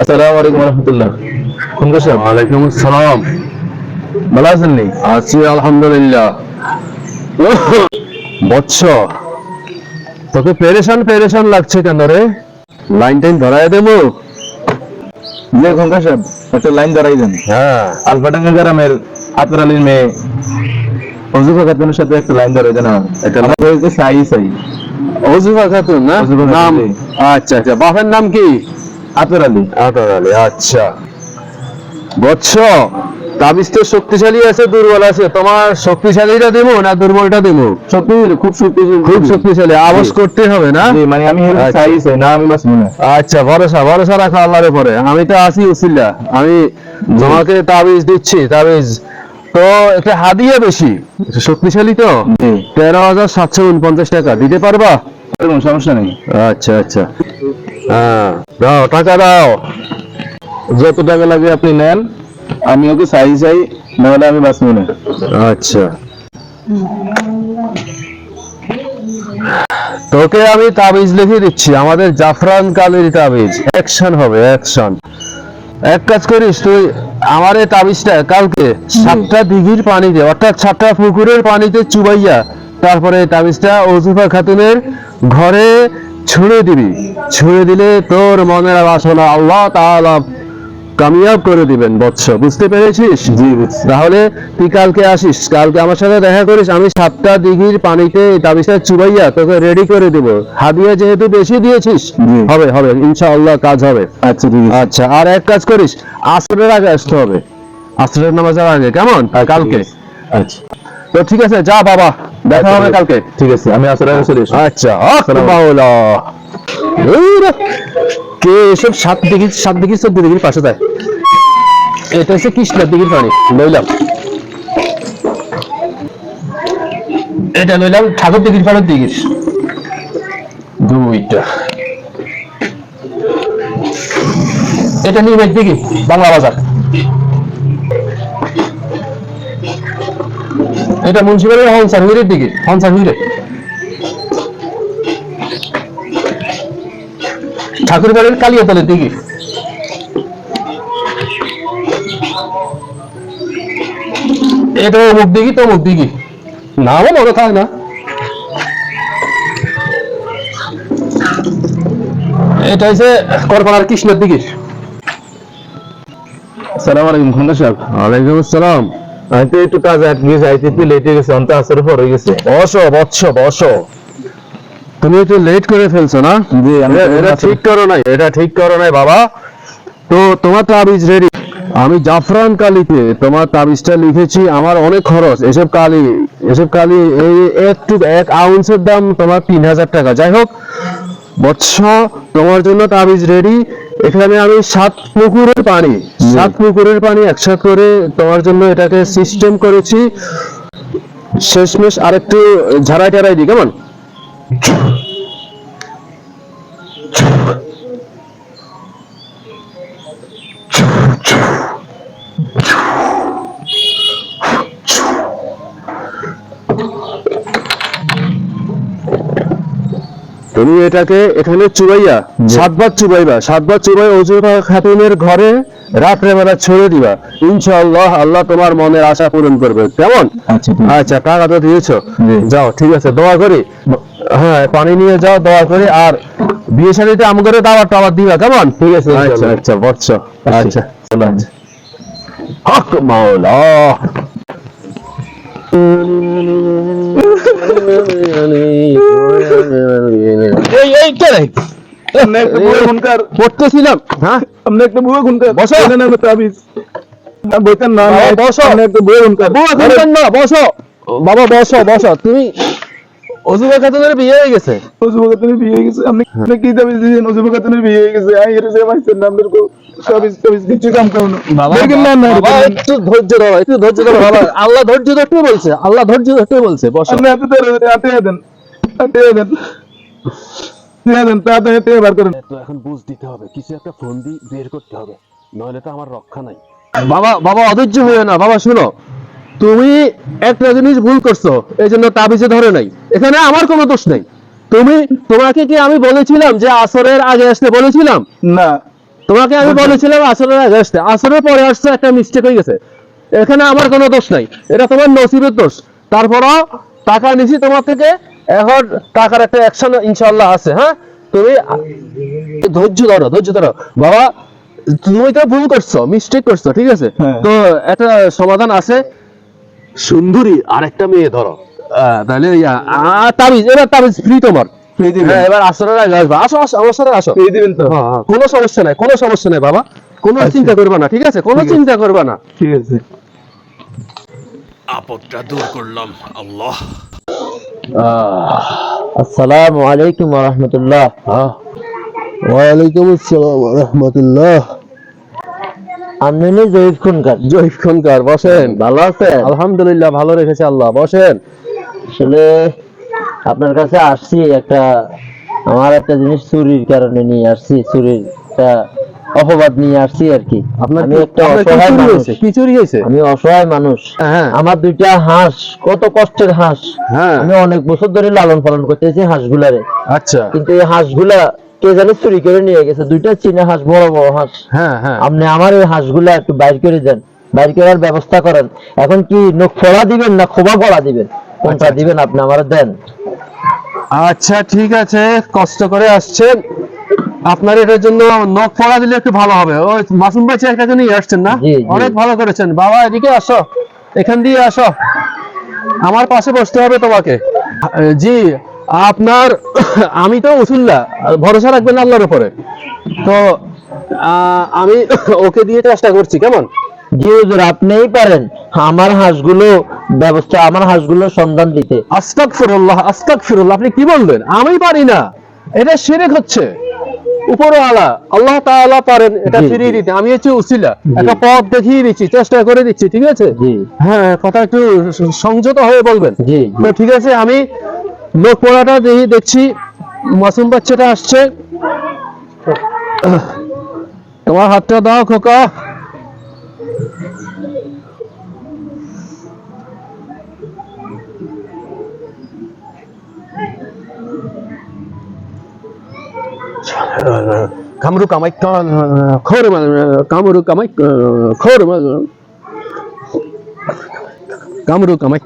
আসসালামু আলাইকুম রহমতুল্লাহ। কোন কাছে ওয়ালাইকুম আসসালাম। ভালো আছেন নি? আছি আলহামদুলিল্লাহ। বৎস। তোকে পেরেশান পেরেশান লাগছে কেন রে? লাইন টাইন ধরায় দেবো। যে খঙ্কা সাহেব একটা লাইন ধরাই দেন। হ্যাঁ। আলফাডাঙ্গা গ্রামের আতর আলীর মেয়ে অজুফা খাতুনের সাথে একটা লাইন ধরাই দেন একটা আমার হয়েছে সাই সাই। অজুফা খাতুন না? নাম আচ্ছা আচ্ছা। বাপের নাম কি? আতর আলী। আতর আলী আচ্ছা। বৎস। তাবিজ তো শক্তিশালী আছে দুর্বল আছে। তোমার শক্তিশালীটা দেবো না দুর্বলটা দেবো? সত্যি খুব সত্যি খুব শক্তিশালী আওয়াজ করতে হবে না? মানে আমি আচ্ছা। সাই সাই না আমি বাস মনে। আচ্ছা ভরসা ভরসা রাখো আল্লাহর উপরে। আমি তো আছি উসিল্লা আমি তোমাকে তাবিজ দিচ্ছি তাবিজ। তো একটা হাদিয়া বেশি। শক্তিশালী তো? তেরো হাজার সাতশো উনপঞ্চাশ টাকা। দিতে পারবা সমস্যা নেই। আচ্ছা আচ্ছা। হ্যাঁ দাও টাকা দাও। যত টাকা লাগে আপনি নেন। আমি ওকে সাই সাই নাহলে আমি বাস মনে আচ্ছা। তোকে আমি তাবিজ লিখে দিচ্ছি, আমাদের জাফরান কালির তাবিজ। অ্যাকশন হবে, অ্যাকশন। এক কাজ করিস, তুই আমার এই তাবিজটা কালকে সাতটা দিঘির পানিতে, অর্থাৎ সাতটা পুকুরের পানিতে চুবাইয়া তারপরে তাবিজটা ওজুফা খাতুনের ঘরে ছুঁড়ে দিবি। ছুঁড়ে দিলে তোর মনের বাসনা আল্লাহ তাআলা কামিয়াব করে দিবেন বৎস। বুঝতে পেরেছিস? জি তাহলে তুই কালকে আসিস কালকে আমার সাথে দেখা করিস আমি সাতটা দিঘির পানিতে তাবিজটা চুবাইয়া তোকে রেডি করে দিব। হাদিয়া যেহেতু বেশি দিয়েছিস হবে হবে ইনশাআল্লাহ কাজ হবে। আচ্ছা আচ্ছা আর এক কাজ করিস আসরের আগে আসতে হবে। আসরের নামাজের আগে কেমন? কালকে। আচ্ছা। তো ঠিক আছে যা বাবা দেখা হবে কালকে। ঠিক আছে আমি আসলে আগে চলে এসো আচ্ছা কে এসব সাত দিঘির সাত দিঘির, চোদ্দ পাশে যায়। এটা হচ্ছে কৃষ্ণার দিঘির পানি লইলাম। এটা লইলাম ঠাকুর দিঘির দুইটা। এটা দিঘি, বাংলা বাজার। এটা মুন্সিপালের হনসার হুইরের দিকে হনসার হুইরে। ঠাকুর বাড়ির কালিয়াতলের দিকে। এটা অমুক দিঘি তো অমুক দিঘি নামও মনে থাকে না। এটা হচ্ছে করপাড়ার কৃষ্ণের দিকে। আসসালামু আলাইকুম খঙ্কা সাহেব। ওয়ালাইকুম আসসালাম। আমি তো একটু কাজ আটকে লেট হয়ে গেছে অন্ত আসার পর হয়ে গেছে। বসো বৎস বসো। তুমি একটু লেট করে ফেলছো না? জি আমি এটা- এটা ঠিক করো নাই এটা ঠিক করো নাই বাবা। তো তোমার তাবিজ রেডি আমি জাফরান কালিতে তোমার তাবিজটা লিখেছি আমার অনেক খরচ। এসব কালি এসব কালি এই একটু এক আউন্সের দাম তোমার তিন হাজার টাকা। যাই হোক বৎস তোমার জন্য তাবিজ রেডি এখানে আমি সাত পুকুরের পানি সাত পুকুরের পানি একসাথে করে তোমার জন্য এটাকে সিস্টেম করেছি। শেষমেশ আরেকটু ঝাড়াই টাড়াই দিই কেমন? Chuẩn. Chuẩn. তুমি এটাকে এখানে চুবাইয়া সাতবার চুবাইবা সাতবার চুবাই অজুবা খাতুনের ঘরে রাত্রে বেলা ছেড়ে দিবা। ইনশাআল্লাহ আল্লাহ তোমার মনের আশা পূরণ করবে। কেমন? আচ্ছা আচ্ছা টাকা তো দিয়েছ। যাও ঠিক আছে দোয়া করি। হ্যাঁ পানি নিয়ে যাও দোয়া করি। আর বিয়ে শাড়িতে আম করে দাওয়ার টাওয়ার দিবা কেমন? ঠিক আছে আচ্ছা। আচ্ছা বৎস আচ্ছা। চলো হক মাওলা। এই এই কে রে? আপনি একটা বুয়া খুনকার। পড়তেছিলাম হ্যাঁ? আপনি একটা বসো। এখানে আমি তাবিজ না বইতেন না বসো। আপনি একটা শুনবেন না বসো। বাবা বসো বসো। তুমি অজুবা খাতুনের বিয়ে হয়ে গেছে। অজুবা খাতুনের বিয়ে হয়ে গেছে। আপনি কি তাবিজ দিয়েছেন? অজুবা খাতুনের বিয়ে হয়ে গেছে। আই এর সে পাইছেন না আপনার কো- তাবিজ তাবিজ কিছু কাম করুন দেখেন না না বাবা, একটু ধৈর্য ধরো একটু ধৈর্য ধরো বাবা। আল্লাহ ধৈর্য ধরতে বলছে আল্লাহ ধৈর্য ধরতে বলছে বসো। আপনি হাতে ধরে হাতে দেন। দেন। দেন তাড়াতাড়ি বার করেন। তো এখন বুঝ দিতে হবে কিছু একটা ফোন দিয়ে বের করতে হবে নইলে তো আমার রক্ষা নাই। বাবা বাবা অধৈর্য হয়ে না। বাবা শুনো তুমি একটা জিনিস ভুল করছ এই জন্য তাবিজে ধরে নাই। এখানে আমার কোনো দোষ নেই। তুমি তোমাকে কি আমি বলেছিলাম যে আসরের আগে আসতে বলেছিলাম? না। তোমাকে আমি বলেছিলাম আসরের আগে আসতে। আসরের পরে আসছে একটা মিস্টেক হয়ে গেছে। এখানে আমার কোনো দোষ নাই। এটা তোমার নসিবের দোষ। তারপরও টাকা নিছি তোমার থেকে। এখন টাকার একটা অ্যাকশন ইনশাল্লাহ আছে হ্যাঁ? তুমি ধৈর্য ধরো ধৈর্য ধরো। বাবা তুমি তো ভুল করছ মিস্টেক করছ ঠিক আছে? হ্যাঁ। তো একটা সমাধান আছে। সুন্দরী আরেকটা মেয়ে ধরো। তাহলে ইয়া, তাবিজ এবার তাবিজ ফ্রি তোমার হ্যাঁ এবার আসরের আগে আসবা। আসো আসো সাথে আসো। দিবেন তো? হ্যাঁ, হ্যাঁ, কোনো সমস্যা নাই কোনো সমস্যা নাই বাবা। কোনো আচ্ছা। চিন্তা করবে না ঠিক আছে? কোনো। চিন্তা করবে না। ঠিক আছে। আপদটা দূর করলাম আল্লাহ। আসসালামু আলাইকুম রহমতুল্লাহ। ওয়ালাইকুম আসসালাম রহমতুল্লাহ। আপনি নি জয়ীফ খুনকার। জয় খনকার বসেন। ভালো আছেন? আলহামদুলিল্লাহ ভালো রেখেছে আল্লাহ। বসেন। আসলে আপনার কাছে আসছি একটা আমার একটা জিনিস চুরির কারণে নিয়ে আসছি চুরির একটা অপবাদ নিয়ে আসছি আর কি। আপনার আমি একটা অসহায় মানুষ। কি চুরি হয়েছে? আমি অসহায় মানুষ। হ্যাঁ। আমার দুইটা হাঁস কত কষ্টের হাঁস। হ্যাঁ। আমি অনেক বছর ধরে লালন পালন করতেছি হাঁসগুলারে। আচ্ছা। কিন্তু এই হাঁসগুলা কে জানি চুরি করে নিয়ে গেছে। দুইটা চীনা হাঁস বড় বড় হাঁস। হ্যাঁ হ্যাঁ। আপনি আমার এই হাঁসগুলা একটু বাইর করে দেন। বাইর করার ব্যবস্থা করেন। এখন কি নখ ফোড়া দিবেন না খোবা ফোড়া দিবেন? কোনটা আচ্ছা, দিবেন আপনি আমার দেন। আচ্ছা ঠিক আছে। কষ্ট করে আসছেন। আপনার এটার জন্য নখ পড়া দিলে একটু ভালো হবে। ওই মাসুম ভাই চেয়ারটাকে নিয়ে আসছেন না। অনেক ভালো করেছেন। বাবা এদিকে আসো। এখান দিয়ে আসো। আমার পাশে বসতে হবে তোমাকে। জি। আপনার আমি তো উসুল্লাহ ভরসা রাখবেন আল্লাহর উপরে। তো আমি ওকে দিয়ে চেষ্টা করছি কেমন? জি হুজুর আপনিই পারেন। আমার হাঁসগুলো ব্যবস্থা আমার সন্ধান দিতে। আপনি কি বলবেন আমি পারি না। এটা শিরিক হচ্ছে। উপরওয়ালা আল্লাহ তাআলা পারেন এটা ফিরিয়ে দিতে। আমি হচ্ছে উসিলা। একটা পথ দেখিয়ে দিচ্ছি চেষ্টা করে দিচ্ছি ঠিক আছে? হ্যাঁ কথা একটু সংযত হয়ে বলবেন। তো ঠিক আছে আমি লোক পড়াটা দেখি, দেখছি মাসুম বাচ্চাটা আসছে। তোমার হাতটা দাও, খোকা। কামরু কামাই কামরু কামাই খোর কামরু কামাই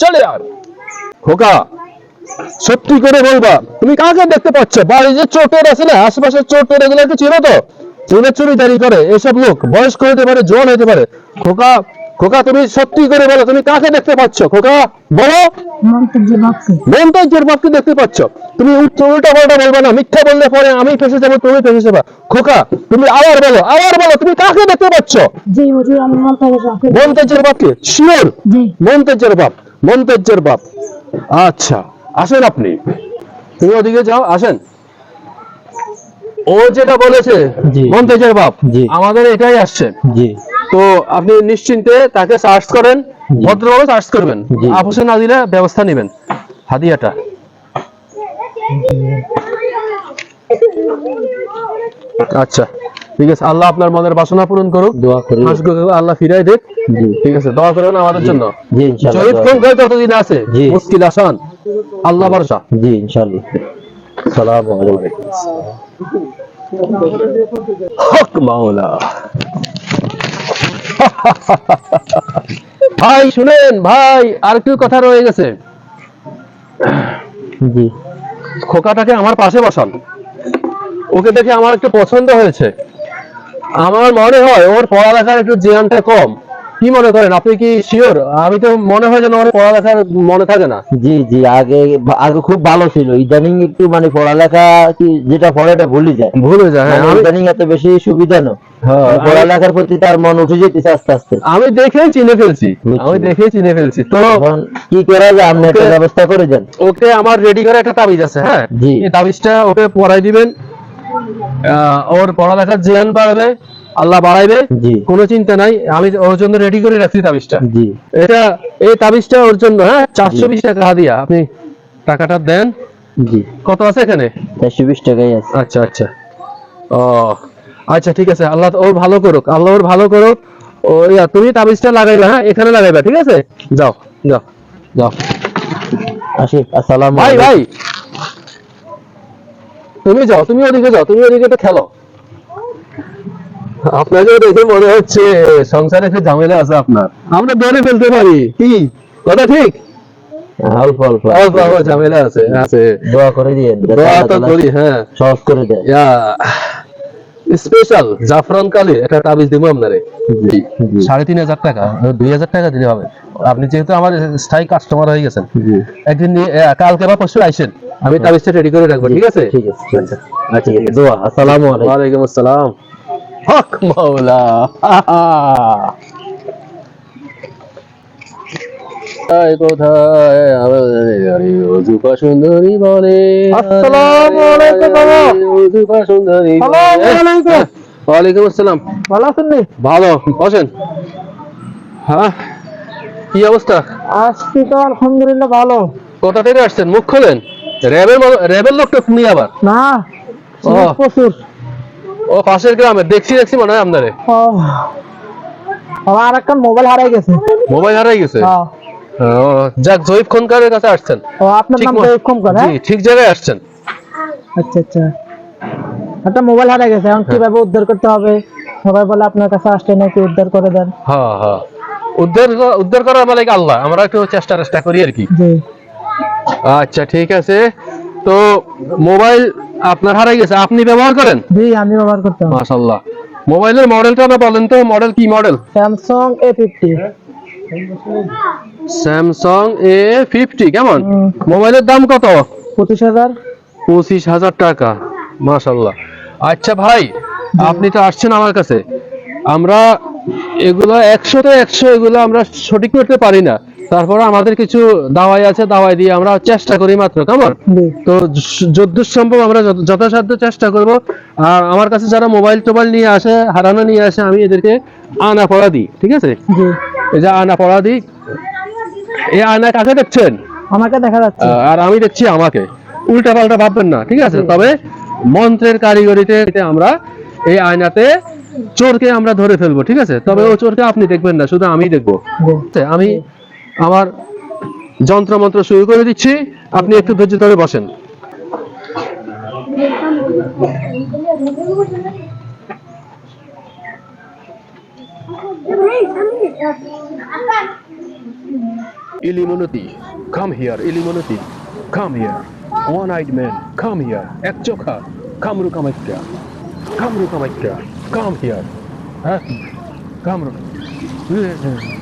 চলে আয়। খোকা সত্যি করে বলবা তুমি কাকে দেখতে পাচ্ছ বাড়ি যে চোটের আছে না আশেপাশের চোটের এগুলোকে চিনো তো চুরি চুরিদারি করে এসব লোক বয়স্ক হতে পারে জোয়ান হতে পারে খোকা খোকা তুমি সত্যি করে বলো তুমি কাকে দেখতে পাচ্ছ? খোকা বলো। মন্তব্যের বাপকে দেখতে পাচ্ছ? তুমি উল্টো পাল্টা বলবে না মিথ্যা বললে পরে আমি ফেসে যাব তুমি ফেসে যাবা। খোকা তুমি আবার বলো আবার বলো তুমি কাকে দেখতে পাচ্ছ? জি হুজুর আমি মন্তাজা সাহেব মন্তব্যের বাপকে? শিওর? জি। মন্তব্যের বাপ মন্তব্যের বাপ। আচ্ছা আসেন আপনি। তুমি ওদিকে যাও আসেন। ও যেটা বলেছে জি। মন্তব্যের বাপ জি। আমাদের এটাই আসছে। জি। তো আপনি নিশ্চিন্তে তাকে সার্চ করেন। ভদ্রভাবে সার্চ করবেন। জি। আপোষে না দিলে ব্যবস্থা নেবেন হাদিয়াটা। আচ্ছা ঠিক আছে আল্লাহ আপনার মনের বাসনা পূরণ করুক। দোয়া করি আল্লাহ ফিরাই দেখ ঠিক আছে দোয়া করবেন আমাদের জন্য। কোন কয় যতদিন আছে? মুশকিল আসান আল্লাহ ভরসা। জি ইনশাআল্লাহ। সালাম আলাইকুম। হক মাওলা। ভাই শুনেন ভাই আর কি কথা রয়ে গেছে। জি। খোকাটাকে আমার পাশে বসান। ওকে দেখে আমার একটু পছন্দ হয়েছে। আমার মনে হয় ওর পড়ালেখার একটু জ্ঞানটা কম। কি মনে করেন? আপনি কি শিওর আমি তো মনে হয় যেন আমার পড়ালেখার মনে থাকে না। জি জি আগে আগে খুব ভালো ছিল। ইদানিং একটু মানে পড়ালেখা কি যেটা পড়ে এটা ভুলে যায়। ভুলে যায় হ্যাঁ মানে ইদানিং এত বেশি সুবিধা না হ্যাঁ, পড়ালেখার প্রতি তার মন উঠে যেতেছে আস্তে আস্তে। আমি দেখেই চিনে ফেলছি। আমি দেখেই চিনে ফেলছি। তো কি করা যায়? আপনি একটা ব্যবস্থা করে দেন। ওকে আমার রেডি করে একটা তাবিজ আছে হ্যাঁ? জি। এই তাবিজটা ওকে পড়াই দিবেন। ওর পড়ালেখার জ্ঞান বাড়বে। আল্লাহ বাড়াইবে কোনো চিন্তা নাই আমি ওর জন্য রেডি করে রাখছি তাবিজটা। এটা এই তাবিজটা ওর জন্য হ্যাঁ? চারশো বিশ টাকা হাদিয়া। আপনি টাকাটা দেন। কত আছে এখানে? চারশো বিশ টাকাই আছে। আচ্ছা আচ্ছা। ও আচ্ছা ঠিক আছে। আল্লাহ ওর ভালো করুক। আল্লাহ ওর ভালো করুক। ও ইয়া, তুমি তাবিজটা লাগাইবা হ্যাঁ? এখানে লাগাইবা ঠিক আছে? যাও যাও যাও। আসি আসসালাম ভাই ভাই। তুমি যাও তুমি ওদিকে যাও তুমি ওদিকে তো খেলো। আপনাকে দেখে মনে হচ্ছে সংসারে একটু ঝামেলা আছে আপনার। আমরা ধরে ফেলতে পারি। কি? কথা ঠিক? অল্প অল্প। অল্প অল্প ঝামেলা আছে। আছে। দোয়া করে দিয়ে দোয়া তো করি হ্যাঁ। সহজ করে দেয়। স্পেশাল জাফরান কালি একটা তাবিজ দিব আপনারে। সাড়ে তিন হাজার টাকা দুই হাজার টাকা দিলে হবে। আপনি যেহেতু আমার স্থায়ী কাস্টমার হয়ে গেছেন একদিন কালকে বা পরশু আইসেন আমি তাবিজটা রেডি করে রাখব ঠিক আছে ঠিক আছে। আচ্ছা ঠিক আছে। দোয়া আসসালামু আলাইকুম। ওয়ালাইকুম আসসালাম। হক আয় কোথায় সুন্দরী বলে। সুন্দরী ওয়ালাইকুম আসসালাম। ভালো আছেন ভালো বসেন। হ্যাঁ কি অবস্থা? আজকে তো আলহামদুলিল্লাহ ভালো। কোথা থেকে আসছেন? মুখ খোলেন? র্যাবের র্যাবের লোকটা শুনি আবার? না প্রচুর। ও পাশের গ্রামে। দেখছি দেখছি মনে হয় আপনারে। আমার একটা মোবাইল হারাই গেছে। মোবাইল হারাই গেছে? হ্যাঁ। যাক জয়ীব খনকারের কাছে আসছেন। ও আপনার নাম মতো- তো কম করে জি ঠিক জায়গায় আসছেন। আচ্ছা আচ্ছা। একটা মোবাইল হারাই গেছে এখন কীভাবে উদ্ধার করতে হবে? সবাই বলে আপনার কাছে আসলে নাকি উদ্ধার করে দেন। হ্যাঁ হ্যাঁ। উদ্ধার উদ্ধার করার মালিক আল্লাহ। আমরা একটু চেষ্টা চেষ্টা করি আর কি। আচ্ছা ঠিক আছে। তো মোবাইল আপনার হারাই গেছে আপনি ব্যবহার করেন? জি আমি ব্যবহার করতাম। মাশাল্লাহ মোবাইলের মডেলটা না বলেন তো মডেল কি model? Samsung A fifty Samsung A fifty কেমন? মোবাইলের দাম কত? পঁচিশ হাজার। পঁচিশ হাজার টাকা মাশাল্লাহ আচ্ছা ভাই আপনি তো আসছেন আমার কাছে। আমরা এগুলো একশো তো একশো এগুলো আমরা সঠিক করতে পারি না। তারপরে আমাদের কিছু দাওয়াই আছে দাওয়াই দিয়ে আমরা চেষ্টা করি মাত্র কেমন? তো য- যতদূর সম্ভব আমরা যথাসাধ্য চেষ্টা করব। আর আমার কাছে যারা মোবাইল টোবাইল নিয়ে আসে হারানো নিয়ে আসে আমি এদেরকে আনা পড়া দিই ঠিক আছে? এই যে আনা পড়া দিই। এই আয়না কাকে দেখছেন? আমাকে দেখা যাচ্ছে। আর আমি দেখছি আমাকে। উল্টা পাল্টা ভাববেন না ঠিক আছে? তবে মন্ত্রের কারিগরিতে আমরা এই আয়নাতে চোরকে আমরা ধরে ফেলব ঠিক আছে? তবে ও চোরকে আপনি দেখবেন না শুধু আমি দেখব? আমি আমার যন্ত্র মন্ত্র শুরু করে দিচ্ছি। আপনি একটু ধৈর্য ধরে বসেন। ইলিমনতি come here ইলিমনতি come here one eyed man come here এক চোখা কামরু কামাখ্যা কামরু কামাখ্যা কাম হিয়ার হ্যাঁ? কামরু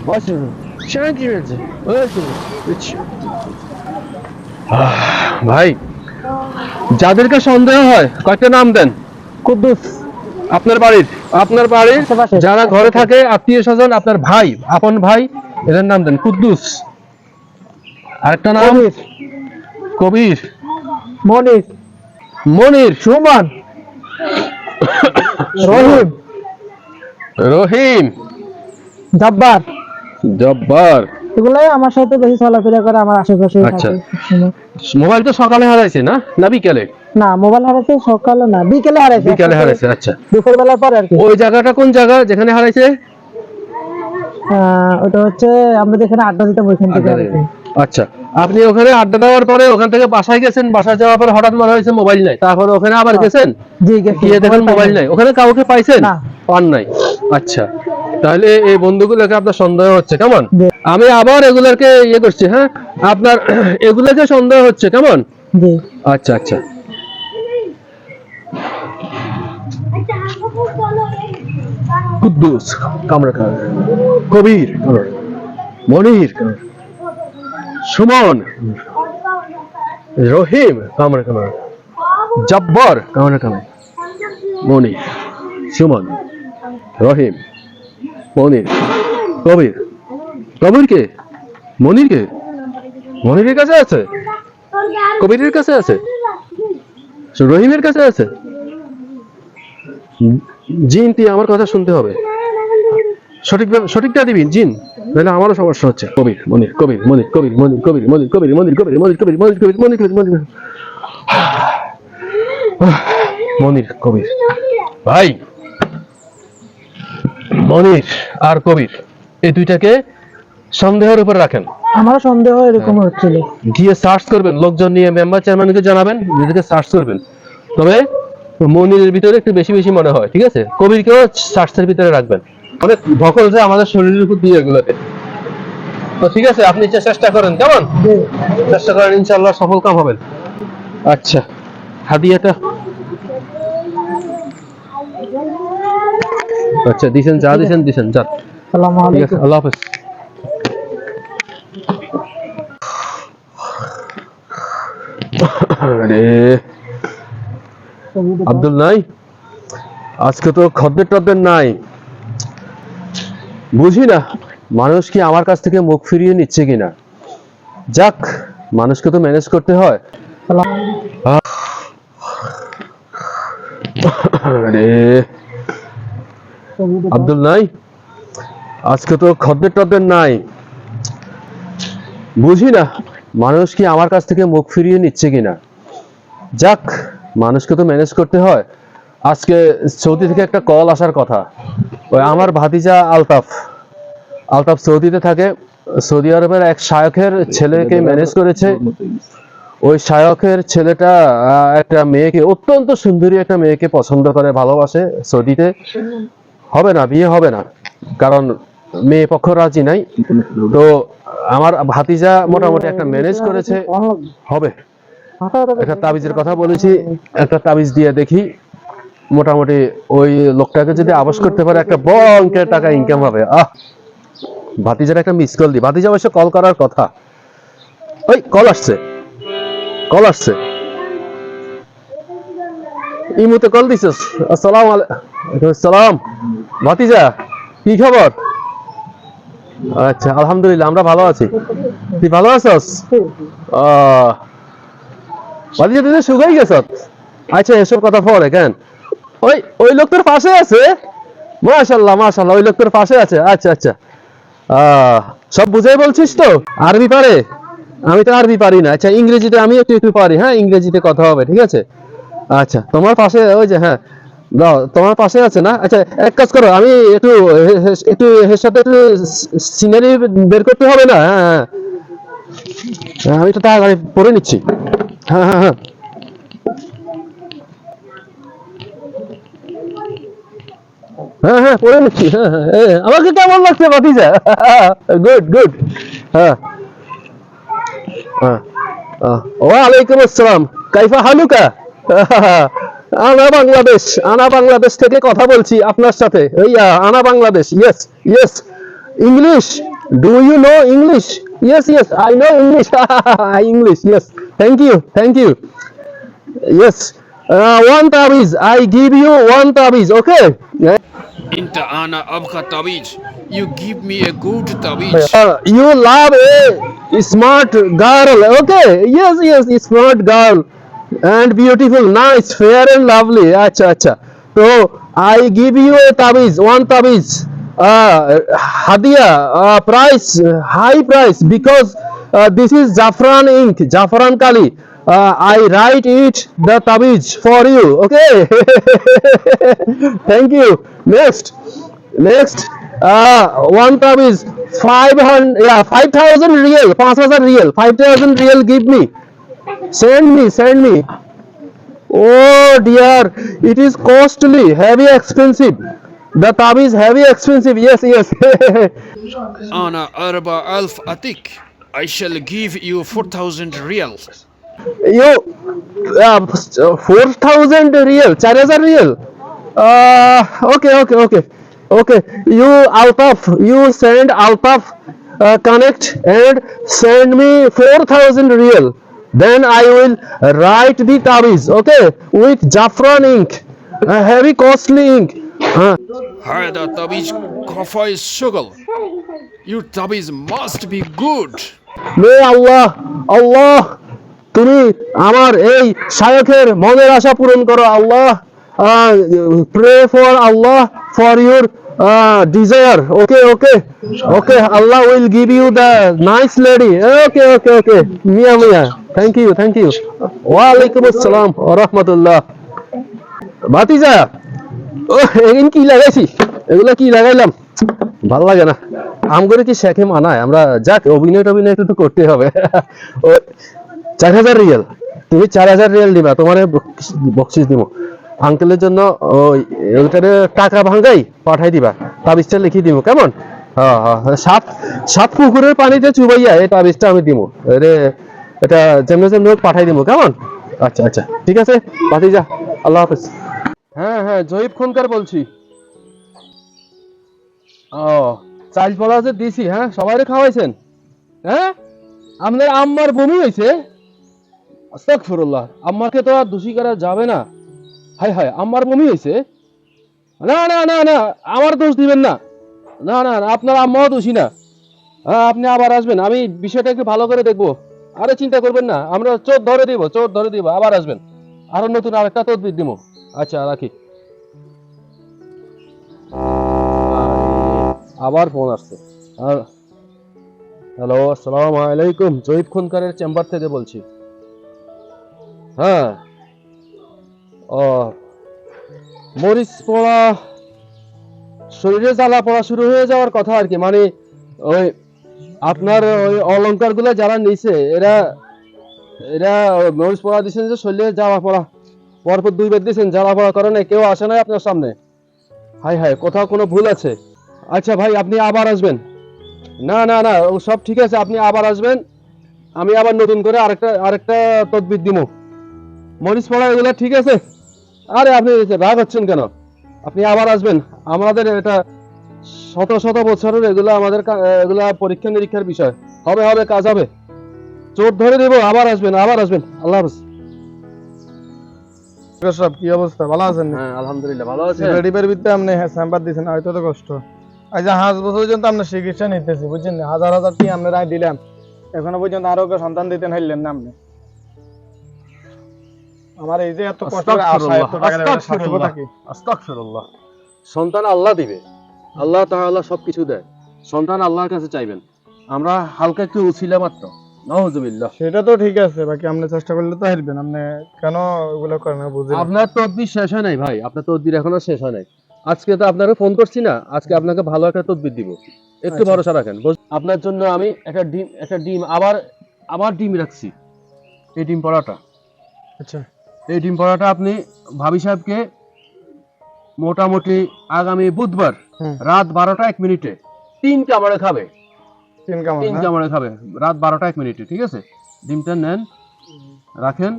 বসে বসুন। ইচ্ছা। আহ, ভাই যাদেরকে সন্দেহ হয় কয়েকটা নাম দেন? কুদ্দুস। আপনার বাড়ির? আপনার বাড়ির। যারা ঘরে থাকে আত্মীয় স্বজন আপনার ভাই আপন ভাই এদের নাম দেন কুদ্দুস। আরেকটা নাম? কবির। কবির। মনির। মনির। সুমন। রহিম। রহিম। জব্বার। জব্বার। এগুলাই আমার সাথে বেশি চলাফেরা করে আমার আশেপাশে আচ্ছা। মোবাইল তো সকালে হারাইছে না? না বিকেলে? না মোবাইল হারাইছে সকালে না বিকেলে হারাইছে। বিকেলে হারাইছে আচ্ছা। দুপুর বেলার পরে আর কি। ওই জায়গাটা কোন জায়গা যেখানে হারাইছে? ওটা হচ্ছে আমরা যেখানে আড্ডা দিতাম ওইখান থেকে আচ্ছা। আপনি ওখানে আড্ডা দেওয়ার পরে ওখান থেকে বাসায় গেছেন বাসায় যাওয়ার পরে হঠাৎ মনে হয়েছে মোবাইল নাই। তারপরে ওখানে আবার গেছেন? জি গিয়ে দেখেন মোবাইল নাই। ওখানে কাউকে পাইছেন? না। পান নাই। আচ্ছা। তাহলে এই বন্ধুগুলোকে আপনার সন্দেহ হচ্ছে কেমন? আমি আবার এগুলোকে ইয়ে করছি হ্যাঁ? আপনার এগুলোকে সন্দেহ হচ্ছে কেমন? আচ্ছা আচ্ছা। কুদ্দুস কামরা কবির মনির সুমন রহিম কামড়ে জব্বর কামড়ে কামড়ে মনির সুমন রহিম। মনির কবির কবির কে মনির কে মনিরের কাছে আছে কবিরের কাছে আছে রহিমের কাছে আছে জিন তুই আমার কথা শুনতে হবে সঠিক সঠিকটা দিবি জিন নাহলে আমারও সমস্যা হচ্ছে কবির মনির কবির মনির কবির মনির কবির মনির কবির মনির কবির মনির কবির মনির কবির মনির কবির মনির মনির কবির ভাই মনির আর কবির এই দুইটাকে সন্দেহের উপর রাখেন। আমার সন্দেহ এরকম হচ্ছিল। গিয়ে সার্চ করবেন লোকজন নিয়ে মেম্বার চেয়ারম্যানকে জানাবেন নিজেকে সার্চ করবেন। তবে মনিরের ভিতরে একটু বেশি বেশি মনে হয় ঠিক আছে? কবিরকেও সার্চের ভিতরে রাখবেন। অনেক ধকল যে আমাদের শরীরের উপর দিয়ে এগুলোতে। তো ঠিক আছে আপনি চেষ্টা করেন কেমন? চেষ্টা করেন ইনশাল্লাহ সফল কাম হবেন। আচ্ছা হাদিয়াটা। আচ্ছা দিছেন যা দিছেন দিছেন যা। সালাম ঠিক আলাইকুম। আল্লাহ হাফেজ। আব্দুল নাই? আজকে তো খদ্দের টদ্দের নাই। বুঝি না মানুষ কি আমার কাছ থেকে মুখ ফিরিয়ে নিচ্ছে কিনা? যাক মানুষকে তো ম্যানেজ করতে হয়। আরে আব্দুল নাই? আজকে তো খদ্দের টদ্দের নাই। বুঝি না, মানুষ কি আমার কাছ থেকে মুখ ফিরিয়ে নিচ্ছে কিনা? যাক, মানুষকে তো ম্যানেজ করতে হয়। আজকে সৌদি থেকে একটা কল আসার কথা। ওই আমার ভাতিজা আলতাফ। আলতাফ সৌদিতে থাকে। সৌদি আরবের এক শায়কের ছেলেকে ম্যানেজ করেছে। ওই শায়কের ছেলেটা একটা মেয়েকে, অত্যন্ত সুন্দরী একটা মেয়েকে পছন্দ করে, ভালোবাসে সৌদিতে। হবে না, বিয়ে হবে না। কারণ মেয়ে পক্ষ রাজি নাই। তো আমার ভাতিজা মোটামুটি একটা ম্যানেজ করেছে। হবে। একটা তাবিজের কথা বলেছি, একটা তাবিজ দিয়ে দেখি। মোটামুটি ওই লোকটাকে যদি আবাস করতে পারে, একটা বড় অঙ্কের টাকা ইনকাম হবে। আহ! ভাতিজার একটা মিস কল দি। ভাতিজা অবশ্য কল করার কথা। ওই কল আসছে। কল আসছে। ইমুতে কল দিছিস। আসসালাম আলাইকুম আসসালাম। ভাতিজা, কি খবর? আচ্ছা আলহামদুলিল্লাহ, আমরা ভালো আছি। তুই ভালো আছস? ভাতিজা, তুই গেছ আচ্ছা এসব কথা কেন? ওই ওই পাশে আছে? মাশাল্লাহ মাশাল্লাহ ওই পাশে আছে। আচ্ছা আচ্ছা। সব বুঝাই বলছিস তো? আরবি পারে? আমি তো আরবি পারি না। আচ্ছা ইংরেজিতে আমি একটু একটু পারি। হ্যাঁ ইংরেজিতে কথা হবে, ঠিক আছে? আচ্ছা তোমার পাশে, ওই যে হ্যাঁ তোমার পাশে আছে না? আচ্ছা এক কাজ করো আমি একটু একটু এর সাথে একটু সিনারি বের করতে হবে না? হ্যাঁ হ্যাঁ। হ্যাঁ, আমি তো তাড়াতাড়ি পড়ে নিচ্ছি। হ্যাঁ হ্যাঁ হ্যাঁ। হ্যাঁ হ্যাঁ পড়ে নিচ্ছি হ্যাঁ হ্যাঁ। আমাকে কেমন লাগছে গুড গুড হ্যাঁ। হ্যাঁ। ওয়ালাইকুম আসসালাম। কাইফা হালুকা? আনা বাংলাদেশ আনা বাংলাদেশ থেকে কথা বলছি আপনার সাথে ইয়া আনা Bangladesh yes yes English do you know English yes yes I know English English yes thank you thank you yes one তাবিজ আই গিভ ইউ ওয়ান তাবিজ okay Inta ana abka tabiz. You give me a good tabiz. Uh, you love a smart girl. Okay. Yes, yes, smart. And beautiful nice fair and lovely আচ্ছা আচ্ছা তো I give U A তাবিজ one তাবিজ হাদিয়া price high price because this is জাফরান ink জাফরান কালি uh, I write it the tabiz for you. Okay, thank you. Next, next, uh, one tabiz 500, yeah, 5000 real, 5000 real, 5000 real. Give me. Send me, send me. Oh dear, it is costly, heavy, expensive. The tab is heavy, expensive. Yes, yes. Ana arba alf atik. I shall give you 4000 reals. You, uh, 4000 real, 4000 real. Uh, okay, okay, okay. Okay, you out of, you send out of, uh, connect and send me 4000 real. Then I will write the tabiz, okay, with Jafran ink, a heavy costly ink. Uh, هذا تعويض كفاية الشغل Your تعويض must be good may Allah, Allah, তুমি আমার এই শায়কের মনের আশা পূরণ করো Allah pray for Allah for your desire okay okay okay Allah will give you the nice lady okay okay okay মিয়া মিয়া thank you thank you ওয়ালাইকুম আসসালাম ওয়া রাহমাতুল্লাহ ভাতিজা ও এগুলো কি লাগাইছি এগুলা কি লাগাইলাম ভালো লাগে না আম করে কি শেখে মানায় আমরা যাক অভিনয় টভিনয় একটু করতে হবে চার হাজার রিয়েল তুমি চার হাজার রিয়েল দিবা তোমার বকশিস দিব আঙ্কেলের জন্য ওই ওইটারে টাকা ভাঙাই পাঠাই দিবা। তাবিজটা লিখি দিব কেমন? হ্যাঁ হ্যাঁ সাত সাত পুকুরের পানিতে চুবাইয়া এই তাবিজটা আমি দিব রে এটা পাঠাই দিব কেমন? আচ্ছা আচ্ছা ঠিক আছে? পাঠিয়ে যা আল্লাহ হাফেজ। হ্যাঁ হ্যাঁ খুনকার বলছি। ও চাল পড়া দিছি হ্যাঁ সবাই খাওয়াইছেন? হ্যাঁ? আপনার আম্মার বমি হয়েছে আস্তাগফিরুল্লাহ, আম্মাকে তো আর দোষী করা যাবে না। হাই হাই আম্মার বমি হয়েছে? না না না না, আমার দোষ দিবেন না। না না আপনার আম্মাও দোষী না। হ্যাঁ আপনি আবার আসবেন, আমি বিষয়টা একটু ভালো করে দেখব। আরে চিন্তা করবেন না, আমরা চোর ধরে দিব, চোর ধরে দিব, আবার আসবেন। আরও নতুন আরেকটা তদবির দিব। আচ্ছা রাখি। আবার ফোন আসছে। হ্যালো, আসসালামু আলাইকুম জহিব খুনকারের চেম্বার থেকে বলছি। হ্যাঁ মরিচ পড়া, শরীরে জ্বালা পড়া শুরু হয়ে যাওয়ার কথা আর কি। মানে ওই আপনার ওই অলংকারগুলো যারা নিছে, এরা এরা মরিচ পড়া দিচ্ছেন যে শরীরে জ্বালা পড়া, পরপর দুই দুইবার দিয়েছেন জ্বালা পড়া করে নাই কেউ আসে নাই আপনার সামনে। হাই হাই কোথাও কোনো ভুল আছে? আচ্ছা ভাই, আপনি আবার আসবেন। না না না সব ঠিক আছে, আপনি আবার আসবেন। আমি আবার নতুন করে আরেকটা আরেকটা তদবির দিব মরিচ পড়া এগুলো ঠিক আছে? আরে আপনি রাগ হচ্ছেন কেন? আপনি আবার আসবেন। আমাদের এটা শত শত বছরের এগুলো আমাদের এগুলা পরীক্ষা নিরীক্ষার বিষয়। হবে হবে কাজ হবে। চোর ধরে দেবো আবার আসবেন আবার আসবেন। আল্লাহ হাফেজ। সব কি অবস্থা? ভালো আছেন? হ্যাঁ আলহামদুলিল্লাহ ভালো আছে। রিপের ভিতরে আপনি হ্যাঁ স্যাম্পার দিয়েছেন হয়তো তো কষ্ট। আজ হাঁস বছর পর্যন্ত আমরা চিকিৎসা নিতেছি বুঝছেন না? হাজার হাজার টি আমরা রায় দিলাম। এখনও পর্যন্ত আরও সন্তান দিতেন হাইলেন না আপনি। আমার এই যে এত কষ্ট? আস্তাগফিরুল্লাহ সন্তান আল্লাহ দিবে। আল্লাহ তাআলা সবকিছু দেয়। সন্তান আল্লাহর কাছে চাইবেন। আমরা হালকা একটু উছিলা মাত্র। নাউজুবিল্লাহ। সেটা তো ঠিক আছে বাকি আপনি চেষ্টা করলে তো হারবেন। আপনি কেন ওগুলো করেন না। আপনার তদবির শেষ হয় নাই ভাই। আপনার তদবির এখনও শেষ হয় নাই। আজকে তো আপনাকে ফোন করছি না আজকে আপনাকে ভালো একটা তদবির দিব। একটু আচ্ছা। ভরসা রাখেন। আপনার জন্য আমি একটা ডিম একটা ডিম আবার আবার ডিম রাখছি। এই ডিম পড়াটা আচ্ছা। এই ডিম পড়াটা আপনি ভাবি সাহেবকে মোটামুটি আগামী বুধবার রাত বারোটা এক মিনিটে তিন কামড়ে খাবে। তিন কামড়ে খাবে। রাত বারোটা এক মিনিটে ঠিক আছে? ডিমটা নেন রাখেন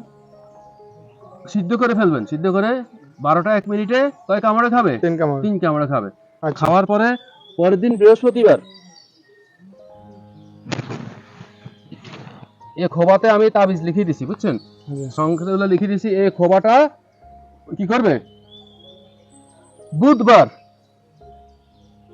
সিদ্ধ করে ফেলবেন। সিদ্ধ করে বারোটা এক মিনিটে কয় কামড়ে খাবে? তিন কামড়ে খাবে। আচ্ছা। খাওয়ার পরে পরের দিন বৃহস্পতিবার এ খোবাতে আমি তাবিজ লিখিয়ে দিছি বুঝছেন। সংখ্যাগুলো লিখে দিছি এই খোবাটা কি করবে? বুধবার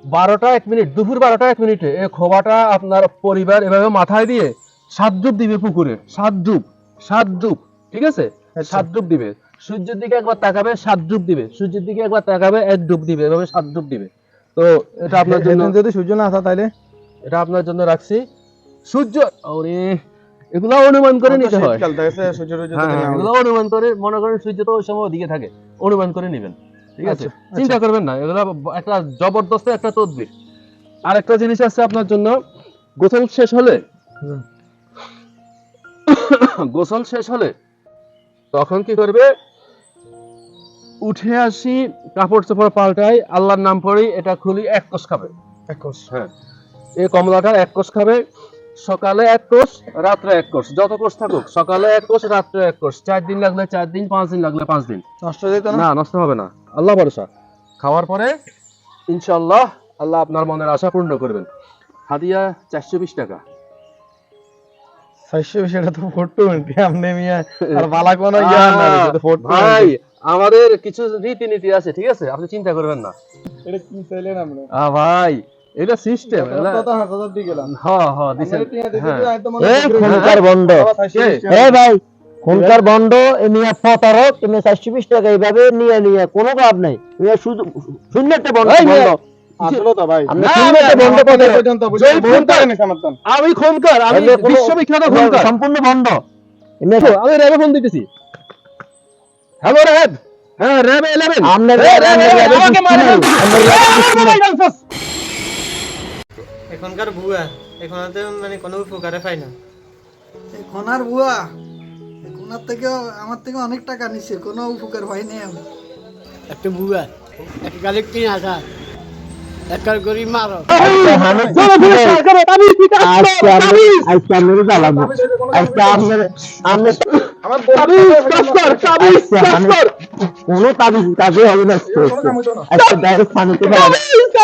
বারোটা এক মিনিট দুপুর বারোটা এক মিনিটে এই খোবাটা আপনার পরিবার এভাবে মাথায় দিয়ে সাত ডুব দিবে পুকুরে সাত ডুব সাত ডুব ঠিক আছে? আচ্ছা। সাত ডুব দিবে। সূর্যের দিকে একবার তাকাবে সাত ডুব দিবে। সূর্যের দিকে একবার তাকাবে এক ডুব দিবে এভাবে সাত ডুব দিবে। তো এটা আপনার জন্য যদি সূর্য না আসা তাইলে এটা আপনার জন্য রাখছি। সূর্য ওরে এগুলা অনুমান করে নিতে হয়। হ্যাঁ হ্যাঁ। এগুলো অনুমান করে মনে করেন সূর্য তো ওই সময় ওদিকে থাকে অনুমান করে নেবেন। ঠিক আছে? আচ্ছা, চিন্তা করবেন না এগুলো একটা জবরদস্ত একটা তদবির। আর একটা জিনিস আছে আপনার জন্য গোসল শেষ হলে গোসল শেষ হলে তখন কি করবে? উঠে আসি কাপড় চোপড় পাল্টাই আল্লাহর নাম পড়ি এটা খুলি এক কোষ খাবে। এক কোষ। হ্যাঁ এই কমলাটার এক কোষ খাবে সকালে এক কোষ রাত্রে এক কোষ। যত কোষ থাকুক সকালে এক কোষ রাত্রে এক কোষ। চার দিন লাগলে চার দিন পাঁচ দিন লাগলে পাঁচ দিন। নষ্ট যেত না? নষ্ট হবে না। আল্লাহ ভরসা। খাওয়ার পরে ইনশাল্লাহ আল্লাহ আপনার মনের আশা পূর্ণ করবেন। হাদিয়া চারশো বিশ টাকা। চারশো বেশি এটা তো ফোর টোয়েন্টি আপনি মিয়া আর বালা কোনো না ভাই আমাদের কিছু রীতিনীতি আছে ঠিক আছে? আপনি চিন্তা করবেন না। এটা কি চাইলেন আপনি? আ ভাই এটা সিস্টেম হ্যাঁ। বন্ধ। এ ভাই খুনকার বন্ধ প্রতারক এমনি চারশো বিশ টাকা এইভাবে নিয়ে নিয়ে কোনো লাভ নাই। শুধু শূন্য একটা বন্ধ। আমি খুনকার আমি বিশ্ববিখ্যাত খুনকার। সম্পূর্ণ বন্ধ। আমি র্যাবে ফোন দিতেছি। হ্যালো হ্যাঁ ইলেভেন আপনার এখনকার বুয়া এখন তো মানে কোনো উপকারে পাই না। এখন আর বুয়া এখন আর থেকে আমার থেকে অনেক টাকা নিচ্ছে কোনো উপকার হয়নি আমার একটা বুয়া এক গালি তিন হাজার একার গরিব মারো। আজকে আমি আজকে আপনাকে জ্বালাবো আজকে আপনার আপনার কোনো তাবিজ কাজে হবে না আজকে। আজকে ডাইরেক্ট পানিতে ফেলাবো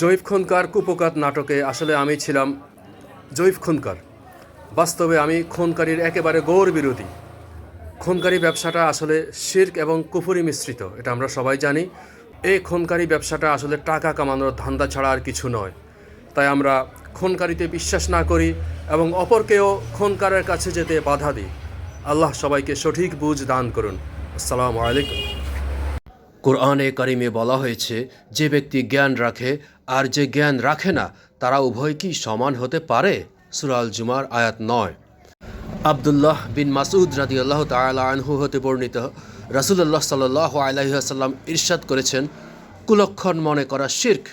জৈব খুনকার কুপকাত নাটকে আসলে আমি ছিলাম জৈব খুনকার। বাস্তবে আমি খুনকারীর একেবারে গৌর বিরোধী। খুনকারী ব্যবসাটা আসলে শির্ক এবং কুফুরি মিশ্রিত, এটা আমরা সবাই জানি। এই খুনকারী ব্যবসাটা আসলে টাকা কামানোর ধান্দা ছাড়া আর কিছু নয়। তাই আমরা খুনকারিতে বিশ্বাস না করি এবং অপরকেও খুনকারের কাছে যেতে বাধা দিই। আল্লাহ সবাইকে সঠিক বুঝ দান করুন। আসসালামু আলাইকুম। কোরআনে কারিমে বলা হয়েছে, যে ব্যক্তি জ্ঞান রাখে আর যে জ্ঞান রাখে না, তারা উভয় কি সমান হতে পারে? সুরাল জুমার আয়াত নয়। আবদুল্লাহ বিন মাসুদ রাদি আল্লাহ তালা আনহু হতে বর্ণিত রাসুল্লাহ সাল্লাহ আলাইসাল্লাম ইরশাদ করেছেন, কুলক্ষণ মনে করা শির্ক,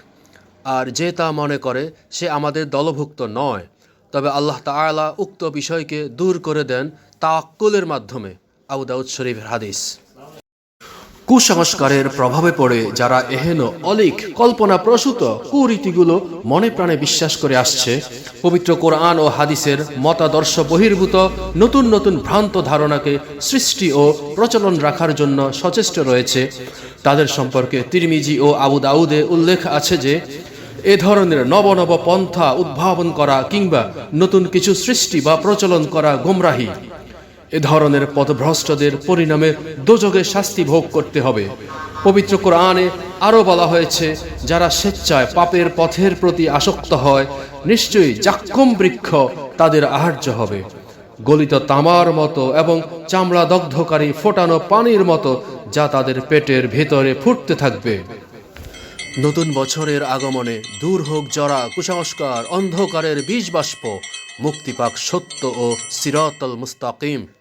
আর যে তা মনে করে, সে আমাদের দলভুক্ত নয়। তবে আল্লাহ তাআলা উক্ত বিষয়কে দূর করে দেন তাক্কুলের মাধ্যমে। আবু দাউদ শরীফের হাদিস। কুসংস্কারের প্রভাবে পড়ে যারা এহেন অলিক কল্পনা প্রসূত কুরীতিগুলো মনে প্রাণে বিশ্বাস করে আসছে, পবিত্র কোরআন ও হাদিসের মতাদর্শ বহির্ভূত নতুন নতুন ভ্রান্ত ধারণাকে সৃষ্টি ও প্রচলন রাখার জন্য সচেষ্ট রয়েছে। তাদের সম্পর্কে তিরমিজি ও আবু দাউদে উল্লেখ আছে যে, এ ধরনের নব নব পন্থা উদ্ভাবন করা কিংবা নতুন কিছু সৃষ্টি বা প্রচলন করা গোমরাহী। এ ধরনের পথভ্রষ্টদের পরিণামে দোজগে শাস্তি ভোগ করতে হবে। পবিত্র কোরআনে আরও বলা হয়েছে, যারা স্বেচ্ছায় পাপের পথের প্রতি আসক্ত হয়, নিশ্চয়ই জাক্কম বৃক্ষ তাদের আহার্য হবে। গলিত তামার মতো এবং চামড়া দগ্ধকারী ফোটানো পানির মতো যা তাদের পেটের ভেতরে ফুটতে থাকবে। নতুন বছরের আগমনে দূর হোক জরা, কুসংস্কার, অন্ধকারের বীজ বাষ্প মুক্তিপাক সত্য ও সিরাতল মুস্তাকিম।